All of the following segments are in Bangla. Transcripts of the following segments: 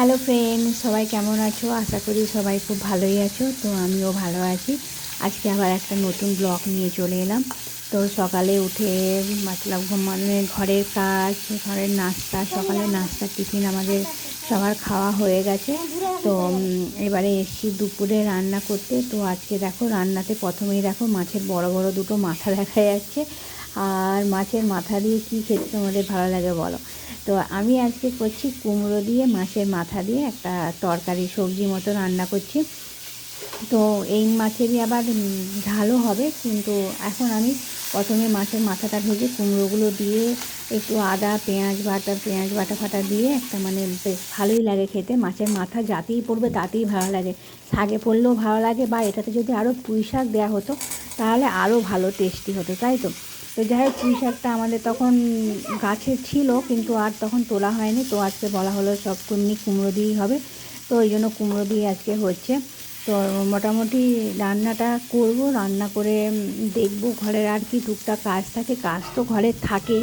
হ্যালো ফ্রেন্ড সবাই কেমন আছো? আশা করি সবাই খুব ভালোই আছো। তো আমিও ভালো আছি। আজকে আবার একটা নতুন ব্লগ নিয়ে চলে এলাম। তো সকালে উঠে, মতলব মানে ঘরের কাজ ঘরের নাস্তা, সকালে নাস্তা, টিফিন আমাদের সবার খাওয়া হয়ে গেছে। তো এবারে এসছি দুপুরে রান্না করতে। তো আজকে দেখো, রান্নাতে প্রথমেই দেখো মাছের বড় বড় দুটো মাথা দেখা যাচ্ছে। আর মাছের মাথা দিয়ে কী খেতে তোমাদের ভালো লাগে বলো? তো আমি আজকে করছি কুমড়ো দিয়ে, মাছের মাথা দিয়ে একটা তরকারি, সবজি মতো রান্না করছি। তো এই মাছেরই আবার ঝালও হবে, কিন্তু এখন আমি প্রথমে মাছের মাথাটা ভেজে কুমড়োগুলো দিয়ে একটু আদা, পেঁয়াজ বাটা পেঁয়াজ বাটা ফাটা দিয়ে একটা মানে বেশ ভালোই লাগে খেতে। মাছের মাথা যাতেই পড়বে তাতেই ভালো লাগে। শাকে পড়লেও ভালো লাগে, বা এটাতে যদি আরও পুঁই শাক দেওয়া হতো, তাহলে আরও ভালো টেস্টি হতো, তাই তো? তো যাই হোক, পুঁই শাকটা আমাদের তখন গাছে ছিল, কিন্তু আর তখন তোলা হয়নি। তো আজকে বলা হলো সব এমনি কুমড়ো দিয়েই হবে। তো ওই জন্য কুমড়ো দিয়ে আজকে হচ্ছে। তো মোটামুটি রান্নাটা করব, রান্না করে দেখব ঘরের আর কি টুকটাক কাজ থাকে। কাজ তো ঘরের থাকেই,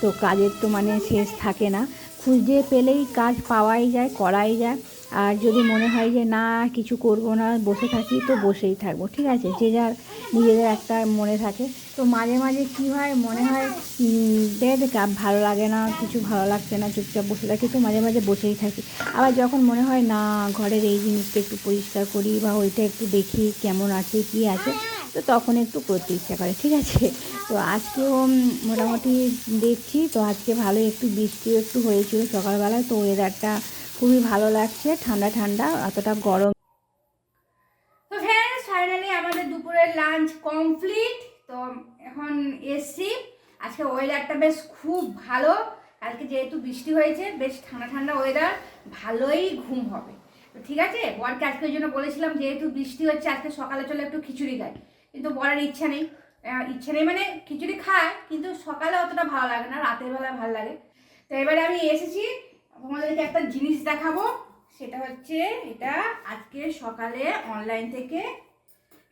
তো কাজের তো মানে শেষ থাকে না। খুঁজে পেলেই কাজ পাওয়াই যায়, করাই যায়। আর যদি মনে হয় যে না কিছু করব না, বসে থাকি, তো বসেই থাকব, ঠিক আছে? যে যার নিজেদের একটা মনে থাকে। তো মাঝে মাঝে কী হয়, মনে হয় দেখ ভালো লাগে না, কিছু ভালো লাগছে না, চুপচাপ বসে থাকি, তো মাঝে মাঝে বসেই থাকি। আবার যখন মনে হয়, না, ঘরের এই জিনিসটা একটু পরিষ্কার করি বা ওইটা একটু দেখি কেমন আছে, কী আছে, তো তখন একটু করতে ইচ্ছা করে, ঠিক আছে? তো আজকেও মোটামুটি দেখছি, তো আজকে ভালো একটু বৃষ্টিও একটু হয়েছিল সকালবেলায়, তো ওয়েদারটা খুবই ভালো লাগছে, ঠান্ডা ঠান্ডা অতটা গরম। তো ফ্রেন্ডস ফাইনালি আমাদের দুপুরের লাঞ্চ কমপ্লিট তো এখন এসছি। আজকে ওয়েদারটা বেশ খুব ভালো। কালকে যেহেতু বৃষ্টি হয়েছে, বেশ ঠান্ডা ঠান্ডা ওয়েদার ভালোই ঘুম হবে। তো ঠিক আছে? বরকে আজকে ওই জন্য বলেছিলাম, যেহেতু বৃষ্টি হচ্ছে, আজকে সকালে চলে একটু খিচুড়ি খাই। কিন্তু বরের ইচ্ছা নেই। ইচ্ছা নেই মানে খিচুড়ি খায়, কিন্তু সকালে অতটা ভালো লাগে না, রাতের বেলা ভালো লাগে। তো এবারে আমি এসেছি, তোমাদেরকে একটা জিনিস দেখাবো। সেটা হচ্ছে, এটা আজকে সকালে অনলাইন থেকে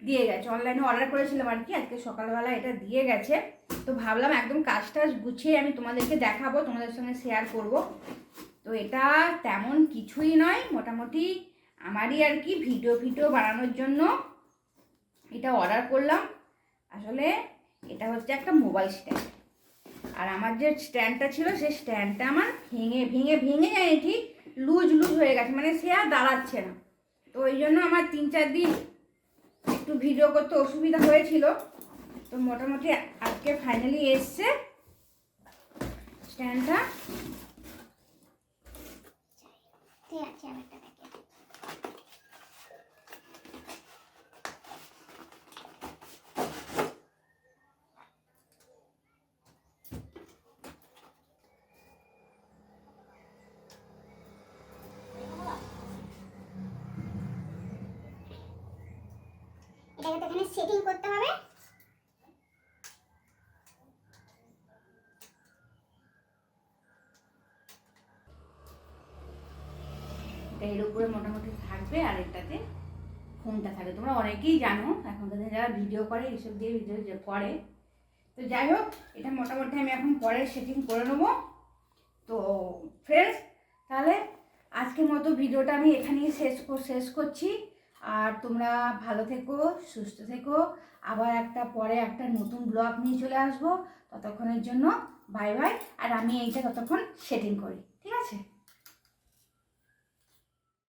দিয়ে গেছে। অনলাইনে অর্ডার করেছিলাম আর কি, আজকে সকালবেলা এটা দিয়ে গেছে। তো ভাবলাম একদম কাজ টাজ গুছিয়ে আমি তোমাদেরকে দেখাবো, তোমাদের সঙ্গে শেয়ার করব। তো এটা তেমন কিছুই নয়, মোটামুটি আমারই আর কি ভিডিও ভিডিও বানানোর জন্য এটা অর্ডার করলাম। আসলে এটা হচ্ছে একটা মোবাইল স্ট্যান্ড আর আমার যে স্ট্যান্ডটা ছিল, সেই স্ট্যান্ডটা আমার ভেঙে ভেঙে ভেঙে যায়নি ঠিক লুজ লুজ হয়ে গেছে। মানে সে আর দাঁড়াচ্ছে না। তো ওই জন্য আমার তিন, চার দিন একটু ভিডিও করতে অসুবিধা হয়েছিল। তো মোটামুটি আজকে ফাইনালি এসছে। স্ট্যান্ডটা ঠিক আছে আমি একটা দেখি এটাকে তো এখানে সেটিং করতে হবে। এর উপরে মোটামুটি থাকবে আর এটাতে ফোনটা থাকবে তোমরা অনেকেই জানো, এখনকার দিনে যারা ভিডিও করে এইসব দিয়ে ভিডিও যে করে। তো যাই হোক, এটা মোটামুটি আমি এখন পরে সেটিং করে নেব। তো ফ্রেন্ডস তাহলে আজকের মতো ভিডিওটা আমি এখানেই শেষ শেষ করছি। আর তোমরা ভালো থেকো, সুস্থ থেকো। আবার একটা পরে একটা নতুন ব্লগ নিয়ে চলে আসব। ততক্ষণের জন্য বাই বাই আর আমি এইটা ততক্ষণ সেটিং করি। ঠিক আছে?